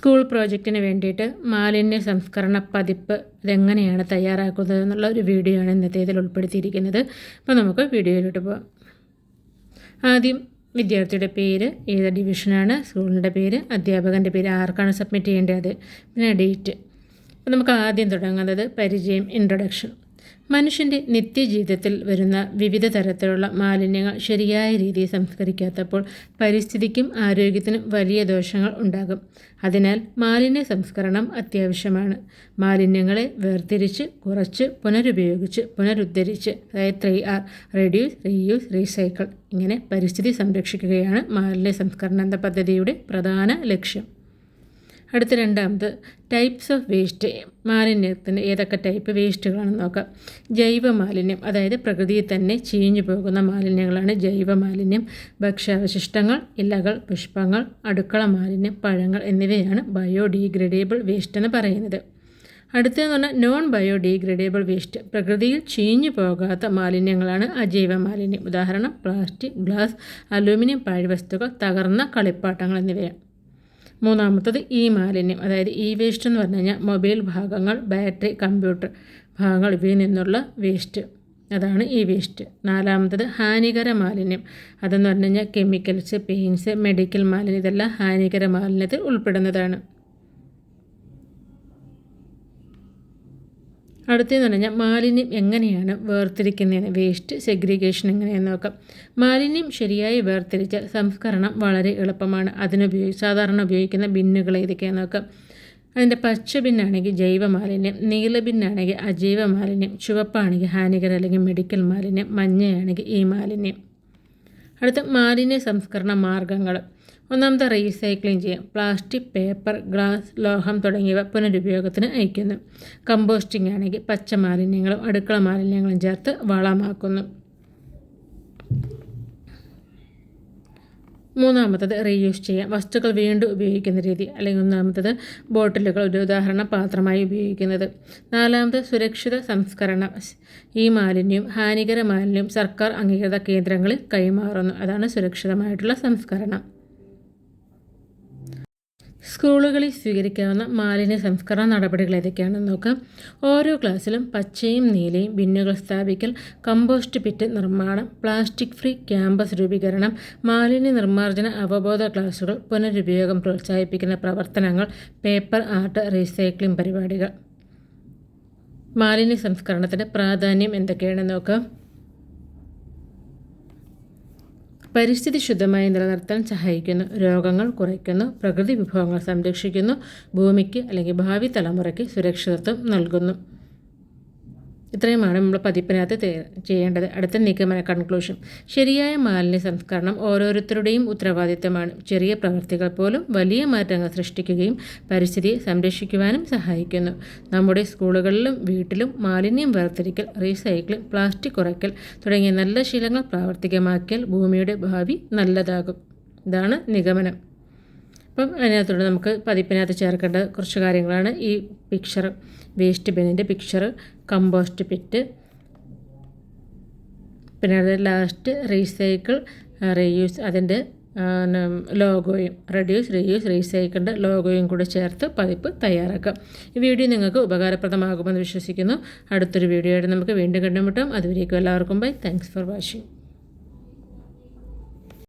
School പ്രോജക്റ്റിന് വേണ്ടിയിട്ട് മാലിന്യ സംസ്കരണ പതിപ്പ് ഇതെങ്ങനെയാണ് തയ്യാറാക്കുന്നത് എന്നുള്ള ഒരു വീഡിയോ ആണ് ഇന്നത്തെ ഇതിൽ ഉൾപ്പെടുത്തിയിരിക്കുന്നത്. അപ്പോൾ നമുക്ക് വീഡിയോയിലോട്ട് പോകാം ആദ്യം വിദ്യാർത്ഥിയുടെ പേര് ഏത് ഡിവിഷനാണ് സ്കൂളിന്റെ പേര് അധ്യാപകന്റെ പേര് ആർക്കാണ് സബ്മിറ്റ് ചെയ്യേണ്ടത്? പിന്നെ ഡേറ്റ് അപ്പോൾ നമുക്ക് ആദ്യം തുടങ്ങുന്നത് പരിചയം ഇൻട്രൊഡക്ഷൻ മനുഷ്യന്റെ നിത്യജീവിതത്തിൽ വരുന്ന വിവിധ തരത്തിലുള്ള മാലിന്യങ്ങൾ ശരിയായ രീതിയിൽ സംസ്കരിക്കാത്തപ്പോൾ പരിസ്ഥിതിക്കും ആരോഗ്യത്തിനും വലിയ ദോഷങ്ങൾ ഉണ്ടാകും. അതിനാൽ മാലിന്യ സംസ്കരണം അത്യാവശ്യമാണ്. മാലിന്യങ്ങളെ വേർതിരിച്ച് കുറച്ച് പുനരുപയോഗിച്ച് പുനരുദ്ധരിച്ച് അതായത് three R reduce reuse recycle ഇങ്ങനെ പരിസ്ഥിതി സംരക്ഷിക്കുകയാണ് മാലിന്യ സംസ്കരണ പദ്ധതിയുടെ പ്രധാന ലക്ഷ്യം. അടുത്ത രണ്ടാമത് ടൈപ്സ് ഓഫ് വേസ്റ്റ് മാലിന്യത്തിന് ഏതൊക്കെ ടൈപ്പ് വേസ്റ്റുകളാണെന്ന് നോക്കാം. ജൈവ മാലിന്യം അതായത് പ്രകൃതിയിൽ തന്നെ ചീഞ്ഞു പോകുന്ന മാലിന്യങ്ങളാണ് ജൈവ മാലിന്യം ഭക്ഷ്യാവശിഷ്ടങ്ങൾ ഇലകൾ പുഷ്പങ്ങൾ അടുക്കള മാലിന്യം പഴങ്ങൾ എന്നിവയാണ് ബയോഡീഗ്രേഡേബിൾ വേസ്റ്റ് എന്ന് പറയുന്നത്. അടുത്തതെന്ന് പറഞ്ഞാൽ നോൺ ബയോഡീഗ്രേഡേബിൾ വേസ്റ്റ് പ്രകൃതിയിൽ ചീഞ്ഞു പോകാത്ത മാലിന്യങ്ങളാണ് അജൈവ മാലിന്യം ഉദാഹരണം പ്ലാസ്റ്റിക് ഗ്ലാസ് അലൂമിനിയം പാഴ്വസ്തുക്കൾ തകർന്ന കളിപ്പാട്ടങ്ങൾ എന്നിവയാണ്. മൂന്നാമത്തത് ഇ മാലിന്യം അതായത് ഇ വേസ്റ്റ് എന്ന് പറഞ്ഞു കഴിഞ്ഞാൽ മൊബൈൽ ഭാഗങ്ങൾ ബാറ്ററി കമ്പ്യൂട്ടർ ഭാഗങ്ങൾ ഇവയിൽ നിന്നുള്ള വേസ്റ്റ് അതാണ് ഈ വേസ്റ്റ് നാലാമത്തത് ഹാനികര മാലിന്യം. അതെന്ന് പറഞ്ഞു കഴിഞ്ഞാൽ കെമിക്കൽസ് പെയിൻസ് മെഡിക്കൽ മാലിന്യം ഇതെല്ലാം ഹാനികര മാലിന്യത്തിൽ ഉൾപ്പെടുന്നതാണ്. അടുത്തതെന്ന് പറഞ്ഞാൽ മാലിന്യം എങ്ങനെയാണ് വേർതിരിക്കുന്നതെന്ന് വേസ്റ്റ് സെഗ്രിഗേഷൻ എങ്ങനെയാണെന്ന് നോക്കാം. മാലിന്യം ശരിയായി വേർതിരിച്ച സംസ്കരണം വളരെ എളുപ്പമാണ്. അതിനുപയോഗി സാധാരണ ഉപയോഗിക്കുന്ന ബിന്നുകൾ ഏതൊക്കെയാണെന്ന് നോക്കാം. അതിന്റെ പച്ച ബിന്നാണെങ്കിൽ ജൈവ മാലിന്യം നീല ബിന്നാണെങ്കിൽ അജൈവ മാലിന്യം ചുവപ്പാണെങ്കിൽ ഹാനികര അല്ലെങ്കിൽ മെഡിക്കൽ മാലിന്യം മഞ്ഞയാണെങ്കിൽ ഈ മാലിന്യം. അടുത്ത മാലിന്യ സംസ്കരണ മാർഗങ്ങൾ. ഒന്നാമത്തെ റീസൈക്ലിംഗ് ചെയ്യാം. പ്ലാസ്റ്റിക് പേപ്പർ ഗ്ലാസ് ലോഹം തുടങ്ങിയവ പുനരുപയോഗത്തിന് അയക്കുന്നു കമ്പോസ്റ്റിംഗ് ആണെങ്കിൽ പച്ച മാലിന്യങ്ങളും അടുക്കള മാലിന്യങ്ങളും ചേർത്ത് വളമാക്കുന്നു. മൂന്നാമത്തത് റീയൂസ് ചെയ്യാം. വസ്തുക്കൾ വീണ്ടും ഉപയോഗിക്കുന്ന രീതി അല്ലെങ്കിൽ ഒന്നാമത്തത് ബോട്ടിലുകൾ ഒരു ഉദാഹരണ പാത്രമായി ഉപയോഗിക്കുന്നത്. നാലാമത് സുരക്ഷിത സംസ്കരണം. ഈ മാലിന്യം ഹാനികര മാലിന്യം സർക്കാർ അംഗീകൃത കേന്ദ്രങ്ങളിൽ കൈമാറുന്നു. അതാണ് സുരക്ഷിതമായിട്ടുള്ള സംസ്കരണം. സ്കൂളുകളിൽ സ്വീകരിക്കാവുന്ന മാലിന്യ സംസ്കരണ നടപടികൾ ഏതൊക്കെയാണെന്ന് നോക്കാം. ഓരോ ക്ലാസ്സിലും പച്ചയും നീലയും ബിന്നുകൾ സ്ഥാപിക്കൽ കമ്പോസ്റ്റ് പിറ്റ് നിർമ്മാണം പ്ലാസ്റ്റിക് ഫ്രീ ക്യാമ്പസ് രൂപീകരണം മാലിന്യ നിർമ്മാർജന അവബോധ ക്ലാസുകൾ പുനരുപയോഗം പ്രോത്സാഹിപ്പിക്കുന്ന പ്രവർത്തനങ്ങൾ പേപ്പർ ആർട്ട് റീസൈക്ലിംഗ് പരിപാടികൾ. മാലിന്യ സംസ്കരണത്തിന്റെ പ്രാധാന്യം എന്തൊക്കെയാണെന്ന് നോക്കാം. പരിസ്ഥിതി ശുദ്ധമായി നിലനിർത്താൻ സഹായിക്കുന്നു. രോഗങ്ങൾ കുറയ്ക്കുന്നു. പ്രകൃതി വിഭവങ്ങൾ സംരക്ഷിക്കുന്നു. ഭൂമിക്ക് അല്ലെങ്കിൽ ഭാവി തലമുറയ്ക്ക് സുരക്ഷിതത്വം നൽകുന്നു. ഇത്രയുമാണ് നമ്മൾ പതിപ്പിനകത്ത് ചെയ്യേണ്ടത്. അടുത്ത നിഗമന കൺക്ലൂഷൻ ശരിയായ മാലിന്യ സംസ്കരണം ഓരോരുത്തരുടെയും ഉത്തരവാദിത്തമാണ്. ചെറിയ പ്രവൃത്തികൾ പോലും വലിയ മാറ്റങ്ങൾ സൃഷ്ടിക്കുകയും പരിസ്ഥിതിയെ സംരക്ഷിക്കുവാനും സഹായിക്കുന്നു. നമ്മുടെ സ്കൂളുകളിലും വീട്ടിലും മാലിന്യം വേർതിരിക്കൽ റീസൈക്ലിംഗ് പ്ലാസ്റ്റിക് കുറയ്ക്കൽ തുടങ്ങിയ നല്ല ശീലങ്ങൾ പ്രാവർത്തികമാക്കിയാൽ ഭൂമിയുടെ ഭാവി നല്ലതാകും. ഇതാണ് നിഗമനം. അപ്പം അതിനകത്തോടെ നമുക്ക് പതിപ്പിനകത്ത് ചേർക്കേണ്ട കുറച്ച് കാര്യങ്ങളാണ്. ഈ പിക്ചർ വേസ്റ്റ് ബിന്നിന്റെ പിക്ചർ കമ്പോസ്റ്റ് പിറ്റ് പിന്നെ അത് ലാസ്റ്റ് റീസൈക്കിൾ റീയൂസ് അതിന്റെ ലോഗോയും റെഡ്യൂസ് റീയൂസ് റീസൈക്കിളിന്റെ ലോഗോയും കൂടെ ചേർത്ത് പതിപ്പ് തയ്യാറാക്കാം. ഈ വീഡിയോ നിങ്ങൾക്ക് ഉപകാരപ്രദമാകുമെന്ന് വിശ്വസിക്കുന്നു. അടുത്തൊരു വീഡിയോ ആയിട്ട് നമുക്ക് വീണ്ടും കണ്ടുമുട്ടാം. അതുവരേക്കും എല്ലാവർക്കും ബൈ താങ്ക്സ് ഫോർ വാച്ചിങ്